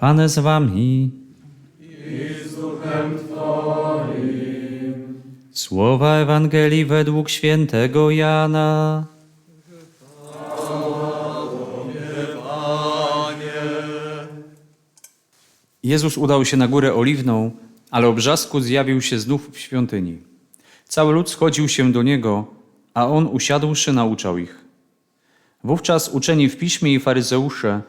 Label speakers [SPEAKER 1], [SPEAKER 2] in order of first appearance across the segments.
[SPEAKER 1] Pan z wami. Słowa Ewangelii według świętego Jana. Jezus udał się na górę oliwną, ale o brzasku zjawił się znów w świątyni. Cały lud schodził się do niego, a on usiadłszy nauczał ich. Wówczas uczeni w piśmie i faryzeusze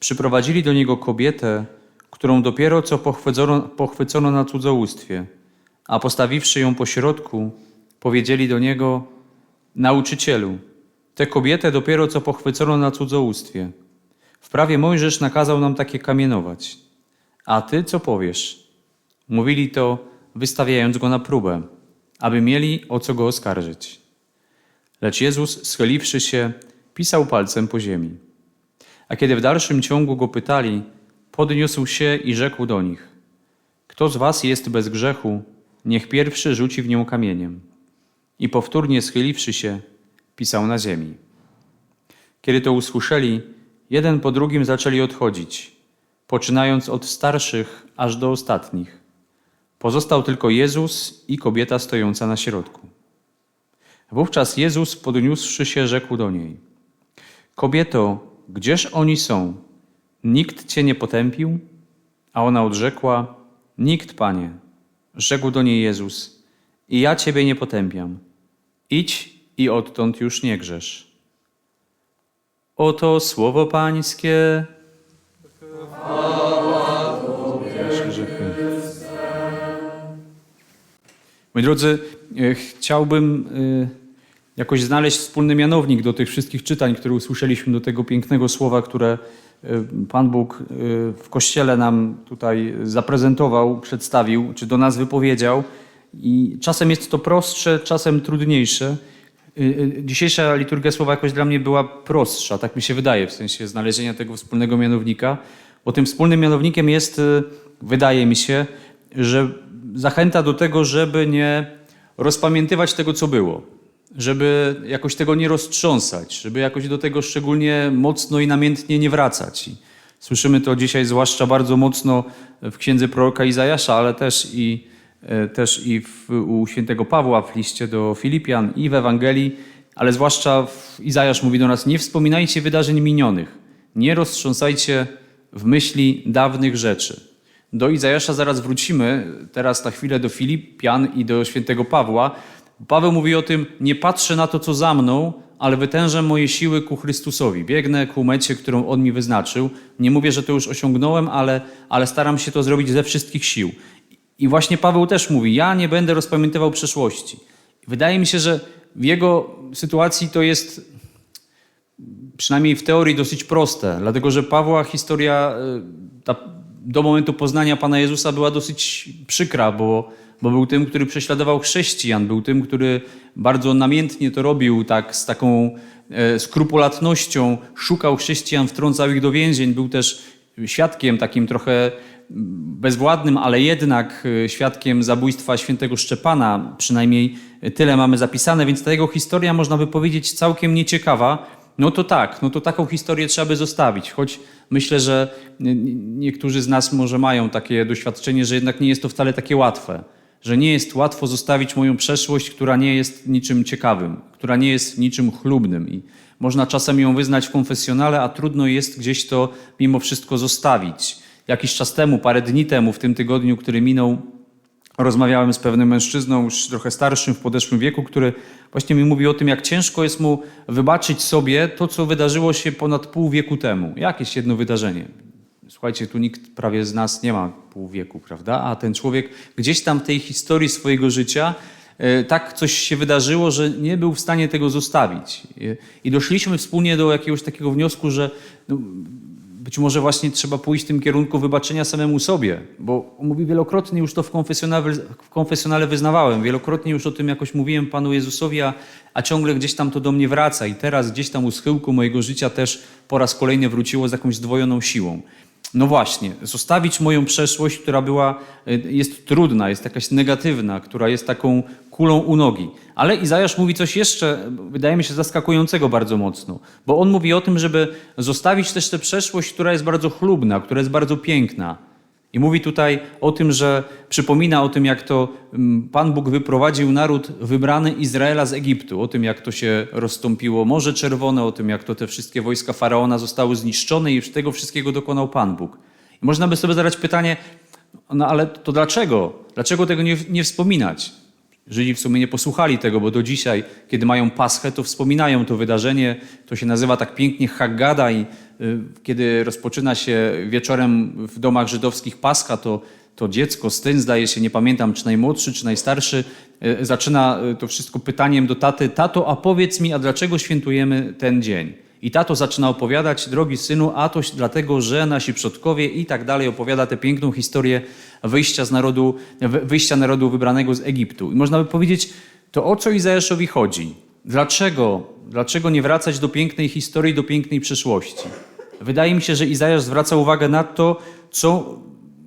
[SPEAKER 1] przyprowadzili do niego kobietę, którą dopiero co pochwycono, pochwycono na cudzołóstwie, a postawiwszy ją pośrodku, powiedzieli do niego: Nauczycielu, tę kobietę dopiero co pochwycono na cudzołóstwie. W prawie Mojżesz nakazał nam takie kamienować. A ty co powiesz? Mówili to, wystawiając go na próbę, aby mieli o co go oskarżyć. Lecz Jezus, schyliwszy się, pisał palcem po ziemi. A kiedy w dalszym ciągu go pytali, podniósł się i rzekł do nich: Kto z was jest bez grzechu, niech pierwszy rzuci w nią kamieniem. I powtórnie schyliwszy się, pisał na ziemi. Kiedy to usłyszeli, jeden po drugim zaczęli odchodzić, poczynając od starszych aż do ostatnich. Pozostał tylko Jezus i kobieta stojąca na środku. Wówczas Jezus, podniósłszy się, rzekł do niej: Kobieto, gdzież oni są? Nikt cię nie potępił? A ona odrzekła: Nikt, panie. Rzekł do niej Jezus: I ja ciebie nie potępiam. Idź i odtąd już nie grzesz. Oto słowo Pańskie. Moi drodzy, e, chciałbym e, jakoś znaleźć wspólny mianownik do tych wszystkich czytań, które usłyszeliśmy, do tego pięknego słowa, które e, Pan Bóg e, w Kościele nam tutaj zaprezentował, przedstawił, czy do nas wypowiedział. I czasem jest to prostsze, czasem trudniejsze. E, Dzisiejsza liturgia słowa jakoś dla mnie była prostsza, tak mi się wydaje, w sensie znalezienia tego wspólnego mianownika, bo tym wspólnym mianownikiem jest, wydaje mi się, że zachęta do tego, żeby nie rozpamiętywać tego, co było, żeby jakoś tego nie roztrząsać, żeby jakoś do tego szczególnie mocno i namiętnie nie wracać. I słyszymy to dzisiaj zwłaszcza bardzo mocno w księdze proroka Izajasza, ale też i, e, też i w, u świętego Pawła w liście do Filipian i w Ewangelii, ale zwłaszcza w Izajasz mówi do nas, nie wspominajcie wydarzeń minionych, nie roztrząsajcie w myśli dawnych rzeczy. Do Izajasza zaraz wrócimy, teraz na chwilę do Filipian i do świętego Pawła. Paweł mówi o tym, nie patrzę na to, co za mną, ale wytężam moje siły ku Chrystusowi. Biegnę ku mecie, którą On mi wyznaczył. Nie mówię, że to już osiągnąłem, ale, ale staram się to zrobić ze wszystkich sił. I właśnie Paweł też mówi, ja nie będę rozpamiętywał przeszłości. Wydaje mi się, że w jego sytuacji to jest przynajmniej w teorii dosyć proste, dlatego że Pawła historia y, ta, do momentu poznania Pana Jezusa była dosyć przykra, bo, bo był tym, który prześladował chrześcijan, był tym, który bardzo namiętnie to robił, tak z taką e, skrupulatnością, szukał chrześcijan, wtrącał ich do więzień, był też świadkiem takim trochę bezwładnym, ale jednak e, świadkiem zabójstwa świętego Szczepana, przynajmniej tyle mamy zapisane, więc ta jego historia można by powiedzieć całkiem nieciekawa, no to tak, no to taką historię trzeba by zostawić, choć myślę, że niektórzy z nas może mają takie doświadczenie, że jednak nie jest to wcale takie łatwe, że nie jest łatwo zostawić moją przeszłość, która nie jest niczym ciekawym, która nie jest niczym chlubnym i można czasem ją wyznać w konfesjonale, a trudno jest gdzieś to mimo wszystko zostawić. Jakiś czas temu, parę dni temu, w tym tygodniu, który minął, Rozmawiałem z pewnym mężczyzną, już trochę starszym, w podeszłym wieku, który właśnie mi mówi o tym, jak ciężko jest mu wybaczyć sobie to, co wydarzyło się ponad pół wieku temu. Jakieś jedno wydarzenie. Słuchajcie, tu nikt prawie z nas nie ma pół wieku, prawda? A ten człowiek gdzieś tam w tej historii swojego życia e, tak coś się wydarzyło, że nie był w stanie tego zostawić. E, I doszliśmy wspólnie do jakiegoś takiego wniosku, że no, być może właśnie trzeba pójść w tym kierunku wybaczenia samemu sobie, bo mówi wielokrotnie już to w konfesjonale, w konfesjonale wyznawałem, wielokrotnie już o tym jakoś mówiłem Panu Jezusowi, a, a ciągle gdzieś tam to do mnie wraca i teraz gdzieś tam u schyłku mojego życia też po raz kolejny wróciło z jakąś zdwojoną siłą. No właśnie, zostawić moją przeszłość, która była, y, jest trudna, jest jakaś negatywna, która jest taką kulą u nogi. Ale Izajasz mówi coś jeszcze, wydaje mi się, zaskakującego bardzo mocno, bo on mówi o tym, żeby zostawić też tę przeszłość, która jest bardzo chlubna, która jest bardzo piękna. I mówi tutaj o tym, że przypomina o tym, jak to mm, Pan Bóg wyprowadził naród wybrany Izraela z Egiptu, o tym, jak to się rozstąpiło Morze Czerwone, o tym, jak to te wszystkie wojska faraona zostały zniszczone i tego wszystkiego dokonał Pan Bóg. I można by sobie zadać pytanie, no ale to dlaczego? Dlaczego tego nie, nie wspominać? Żydzi w sumie nie posłuchali tego, bo do dzisiaj, kiedy mają Paschę, to wspominają to wydarzenie. To się nazywa tak pięknie Haggada i y, kiedy rozpoczyna się wieczorem w domach żydowskich Pascha, to, to dziecko, syn zdaje się, nie pamiętam czy najmłodszy, czy najstarszy, y, zaczyna y, to wszystko pytaniem do taty, tato, a powiedz mi, a dlaczego świętujemy ten dzień? I tato zaczyna opowiadać, drogi synu, a to dlatego, że nasi przodkowie i tak dalej opowiada tę piękną historię wyjścia, z narodu, wyjścia narodu wybranego z Egiptu. I można by powiedzieć, to o co Izajaszowi chodzi? Dlaczego, dlaczego nie wracać do pięknej historii, do pięknej przeszłości? Wydaje mi się, że Izajasz zwraca uwagę na to, co,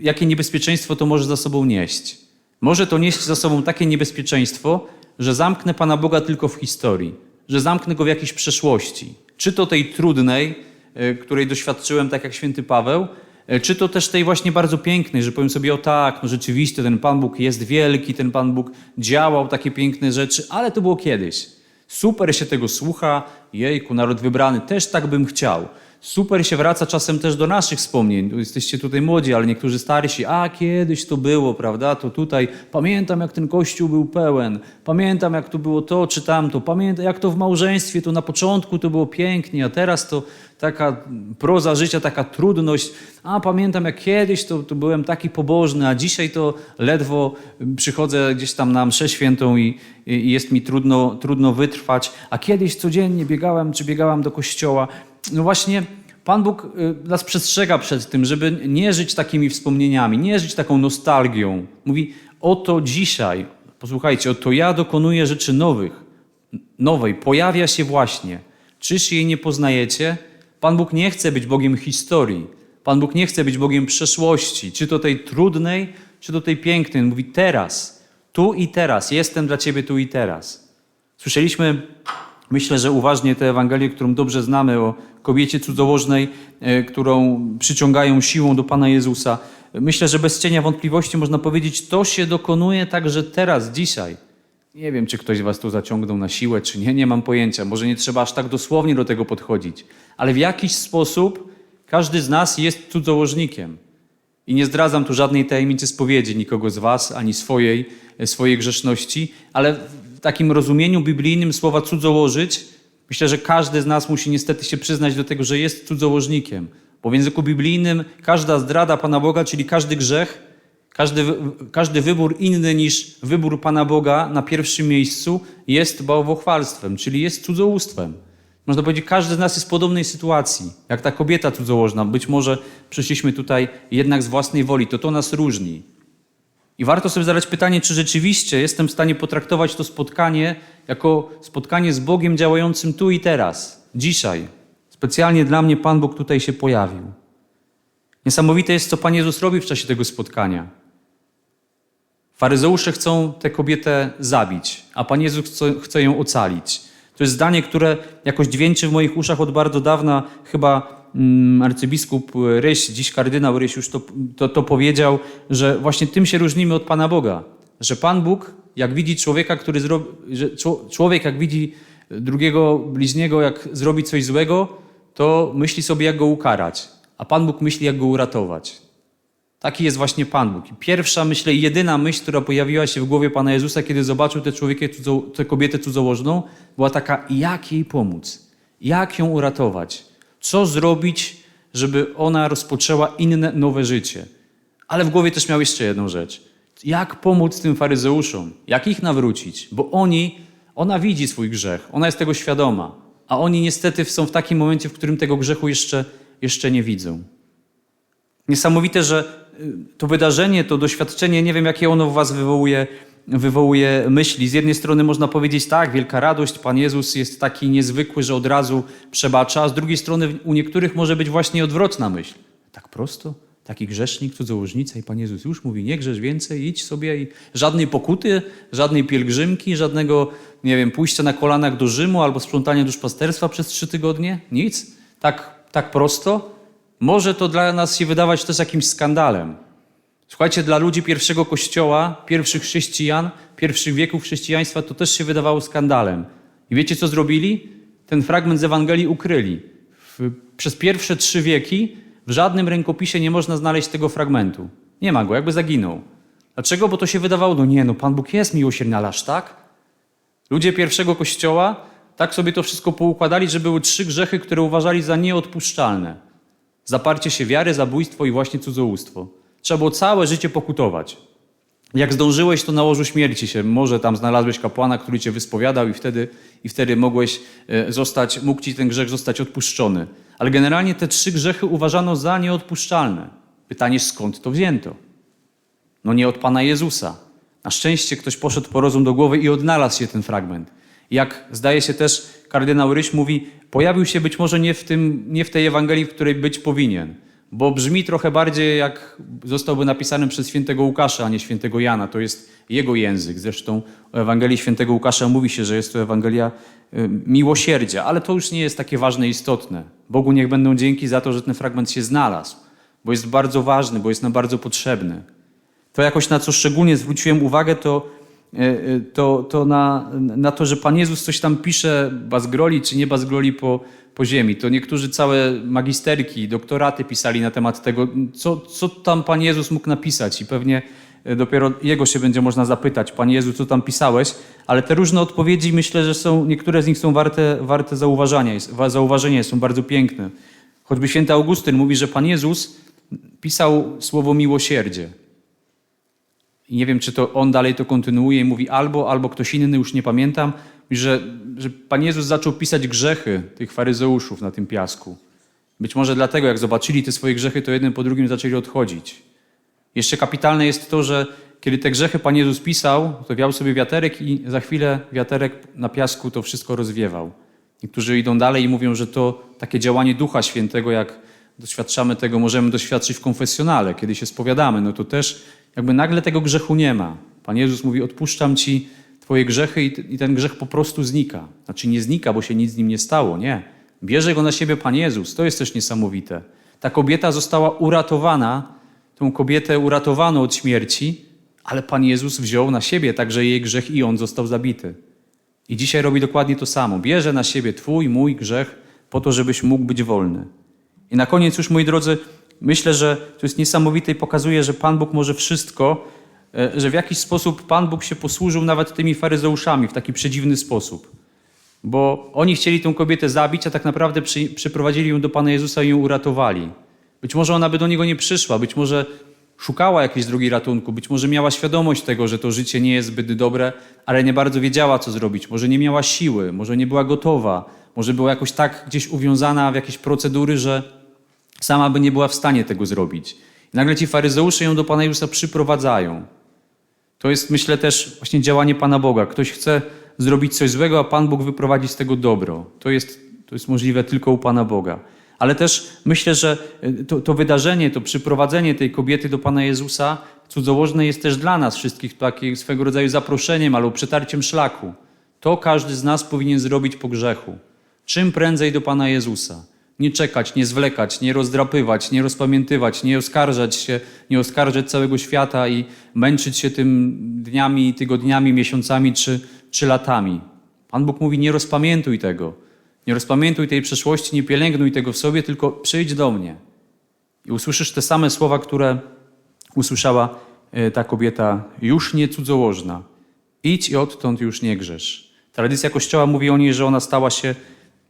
[SPEAKER 1] jakie niebezpieczeństwo to może za sobą nieść. Może to nieść za sobą takie niebezpieczeństwo, że zamknę Pana Boga tylko w historii, że zamknę Go w jakiejś przeszłości. Czy to tej trudnej, e, której doświadczyłem, tak jak święty Paweł, e, czy to też tej właśnie bardzo pięknej, że powiem sobie, o tak, no rzeczywiście ten Pan Bóg jest wielki, ten Pan Bóg działał takie piękne rzeczy, ale to było kiedyś. Super się tego słucha, jejku, naród wybrany, też tak bym chciał. Super się wraca czasem też do naszych wspomnień. Jesteście tutaj młodzi, ale niektórzy starsi. A kiedyś to było, prawda? To tutaj pamiętam, jak ten kościół był pełen. Pamiętam, jak to było to czy tamto. Pamiętam, jak to w małżeństwie, to na początku to było pięknie, a teraz to taka proza życia, taka trudność. A pamiętam, jak kiedyś to, to byłem taki pobożny, a dzisiaj to ledwo przychodzę gdzieś tam na mszę świętą i, i jest mi trudno, trudno wytrwać. A kiedyś codziennie biegałem czy biegałam do kościoła. No właśnie, Pan Bóg y, nas przestrzega przed tym, żeby nie żyć takimi wspomnieniami, nie żyć taką nostalgią. Mówi, oto dzisiaj, posłuchajcie, oto ja dokonuję rzeczy nowych, nowej, pojawia się właśnie. Czyż jej nie poznajecie? Pan Bóg nie chce być Bogiem historii. Pan Bóg nie chce być Bogiem przeszłości, czy to tej trudnej, czy to tej pięknej. Mówi teraz, tu i teraz, jestem dla Ciebie tu i teraz. Słyszeliśmy Myślę, że uważnie tę Ewangelię, którą dobrze znamy o kobiecie cudzołożnej, e, którą przyciągają siłą do Pana Jezusa. Myślę, że bez cienia wątpliwości można powiedzieć, to się dokonuje także teraz, dzisiaj. Nie wiem, czy ktoś was tu zaciągnął na siłę, czy nie, nie mam pojęcia. Może nie trzeba aż tak dosłownie do tego podchodzić. Ale w jakiś sposób każdy z nas jest cudzołożnikiem. I nie zdradzam tu żadnej tajemnicy spowiedzi nikogo z was, ani swojej, e, swojej grzeszności, ale takim rozumieniu biblijnym słowa cudzołożyć, myślę, że każdy z nas musi niestety się przyznać do tego, że jest cudzołożnikiem. Bo w języku biblijnym każda zdrada Pana Boga, czyli każdy grzech, każdy, każdy wybór inny niż wybór Pana Boga na pierwszym miejscu jest bałwochwalstwem, czyli jest cudzołóstwem. Można powiedzieć, każdy z nas jest w podobnej sytuacji, jak ta kobieta cudzołożna. Być może przyszliśmy tutaj jednak z własnej woli, to to nas różni. I warto sobie zadać pytanie, czy rzeczywiście jestem w stanie potraktować to spotkanie jako spotkanie z Bogiem działającym tu i teraz, dzisiaj. Specjalnie dla mnie Pan Bóg tutaj się pojawił. Niesamowite jest, co Pan Jezus robi w czasie tego spotkania. Faryzeusze chcą tę kobietę zabić, a Pan Jezus chce, chce ją ocalić. To jest zdanie, które jakoś dźwięczy w moich uszach od bardzo dawna, chyba Mm, arcybiskup Ryś, dziś kardynał Ryś już to, to, to powiedział, że właśnie tym się różnimy od Pana Boga. Że Pan Bóg, jak widzi człowieka, który zrobi, że człowiek jak widzi drugiego bliźniego, jak zrobi coś złego, to myśli sobie, jak go ukarać. A Pan Bóg myśli, jak go uratować. Taki jest właśnie Pan Bóg. Pierwsza, myślę, jedyna myśl, która pojawiła się w głowie Pana Jezusa, kiedy zobaczył tę, człowiekę, tę kobietę cudzołożną, była taka, jak jej pomóc? Jak ją uratować? Co zrobić, żeby ona rozpoczęła inne, nowe życie? Ale w głowie też miał jeszcze jedną rzecz. Jak pomóc tym faryzeuszom? Jak ich nawrócić? Bo oni, ona widzi swój grzech, ona jest tego świadoma, a oni niestety są w takim momencie, w którym tego grzechu jeszcze, jeszcze nie widzą. Niesamowite, że to wydarzenie, to doświadczenie, nie wiem jakie ono w was wywołuje wywołuje myśli. Z jednej strony można powiedzieć tak, wielka radość, Pan Jezus jest taki niezwykły, że od razu przebacza, a z drugiej strony u niektórych może być właśnie odwrotna myśl. tak prosto? Taki grzesznik, cudzołożnica i Pan Jezus już mówi, nie grzesz więcej, idź sobie i żadnej pokuty, żadnej pielgrzymki, żadnego, nie wiem, pójścia na kolanach do Rzymu albo sprzątania duszpasterstwa przez trzy tygodnie? Nic? Tak, tak prosto? Może to dla nas się wydawać też jakimś skandalem. Słuchajcie, dla ludzi pierwszego kościoła, pierwszych chrześcijan, pierwszych wieków chrześcijaństwa to też się wydawało skandalem. I wiecie, co zrobili? Ten fragment z Ewangelii ukryli. Przez pierwsze trzy wieki w żadnym rękopisie nie można znaleźć tego fragmentu. Nie ma go, jakby zaginął. Dlaczego? Bo to się wydawało, no nie, no Pan Bóg jest miłosierny, ale aż tak? Ludzie pierwszego kościoła tak sobie to wszystko poukładali, że były trzy grzechy, które uważali za nieodpuszczalne. Zaparcie się wiary, zabójstwo i właśnie cudzołóstwo. Trzeba było całe życie pokutować. Jak zdążyłeś, to na łożu śmierci się. Może tam znalazłeś kapłana, który cię wyspowiadał i wtedy, i wtedy mogłeś e, zostać, mógł ci ten grzech zostać odpuszczony. Ale generalnie te trzy grzechy uważano za nieodpuszczalne. Pytanie, skąd to wzięto? No nie od Pana Jezusa. Na szczęście ktoś poszedł po rozum do głowy i odnalazł się ten fragment. Jak zdaje się też kardynał Ryś mówi, pojawił się być może nie w, tym, nie w tej Ewangelii, w której być powinien. Bo brzmi trochę bardziej jak zostałby napisany przez świętego Łukasza, a nie świętego Jana. To jest jego język. Zresztą o Ewangelii świętego Łukasza mówi się, że jest to Ewangelia y, miłosierdzia, ale to już nie jest takie ważne i istotne. Bogu niech będą dzięki za to, że ten fragment się znalazł, bo jest bardzo ważny, bo jest nam bardzo potrzebny. To jakoś na co szczególnie zwróciłem uwagę, to, to, to na, na to, że Pan Jezus coś tam pisze, bazgroli czy nie bazgroli po, po ziemi. To niektórzy całe magisterki, doktoraty pisali na temat tego, co, co tam Pan Jezus mógł napisać i pewnie e, dopiero Jego się będzie można zapytać, Panie Jezu, co tam pisałeś? Ale te różne odpowiedzi myślę, że są, niektóre z nich są warte, warte zauważania, zauważenia, są bardzo piękne. Choćby święty Augustyn mówi, że Pan Jezus pisał słowo miłosierdzie. I nie wiem, czy to on dalej to kontynuuje i mówi albo, albo ktoś inny, już nie pamiętam, że, że Pan Jezus zaczął pisać grzechy tych faryzeuszów na tym piasku. Być może dlatego, jak zobaczyli te swoje grzechy, to jeden po drugim zaczęli odchodzić. Jeszcze kapitalne jest to, że kiedy te grzechy Pan Jezus pisał, to wiał sobie wiaterek i za chwilę wiaterek na piasku to wszystko rozwiewał. Niektórzy idą dalej i mówią, że to takie działanie Ducha Świętego, jak doświadczamy tego, możemy doświadczyć w konfesjonale, kiedy się spowiadamy, no to też jakby nagle tego grzechu nie ma. Pan Jezus mówi, odpuszczam Ci Twoje grzechy i, ten grzech po prostu znika. Znaczy nie znika, bo się nic z nim nie stało, nie. Bierze go na siebie Pan Jezus, to jest też niesamowite. Ta kobieta została uratowana, tą kobietę uratowano od śmierci, ale Pan Jezus wziął na siebie także jej grzech i on został zabity. I dzisiaj robi dokładnie to samo. Bierze na siebie Twój, mój grzech po to, żebyś mógł być wolny. I na koniec już, moi drodzy, myślę, że to jest niesamowite i pokazuje, że Pan Bóg może wszystko, e, że w jakiś sposób Pan Bóg się posłużył nawet tymi faryzeuszami w taki przedziwny sposób. Bo oni chcieli tę kobietę zabić, a tak naprawdę przy, przyprowadzili ją do Pana Jezusa i ją uratowali. Być może ona by do Niego nie przyszła, być może szukała jakiejś drogi ratunku, być może miała świadomość tego, że to życie nie jest zbyt dobre, ale nie bardzo wiedziała, co zrobić. Może nie miała siły, może nie była gotowa, może była jakoś tak gdzieś uwiązana w jakieś procedury, że sama by nie była w stanie tego zrobić. I nagle ci faryzeusze ją do Pana Jezusa przyprowadzają. To jest, myślę, też właśnie działanie Pana Boga. Ktoś chce zrobić coś złego, a Pan Bóg wyprowadzi z tego dobro. To jest, to jest możliwe tylko u Pana Boga. Ale też myślę, że y, to, to wydarzenie, to przyprowadzenie tej kobiety do Pana Jezusa cudzołożne jest też dla nas wszystkich takim swego rodzaju zaproszeniem albo przetarciem szlaku. To każdy z nas powinien zrobić po grzechu. Czym prędzej do Pana Jezusa. Nie czekać, nie zwlekać, nie rozdrapywać, nie rozpamiętywać, nie oskarżać się, nie oskarżać całego świata i męczyć się tym dniami, tygodniami, miesiącami czy, czy latami. Pan Bóg mówi: Nie rozpamiętuj tego. Nie rozpamiętuj tej przeszłości, nie pielęgnuj tego w sobie, tylko przyjdź do mnie. I usłyszysz te same słowa, które usłyszała e, ta kobieta: Już nie cudzołożna. Idź i odtąd już nie grzesz. Tradycja Kościoła mówi o niej, że ona stała się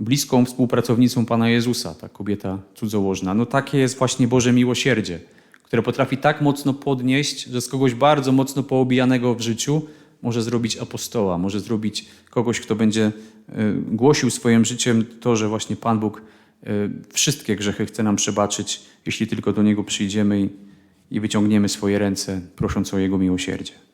[SPEAKER 1] bliską współpracownicą Pana Jezusa, ta kobieta cudzołożna. No takie jest właśnie Boże miłosierdzie, które potrafi tak mocno podnieść, że z kogoś bardzo mocno poobijanego w życiu może zrobić apostoła, może zrobić kogoś, kto będzie e, głosił swoim życiem to, że właśnie Pan Bóg e, wszystkie grzechy chce nam przebaczyć, jeśli tylko do Niego przyjdziemy i, i wyciągniemy swoje ręce, prosząc o Jego miłosierdzie.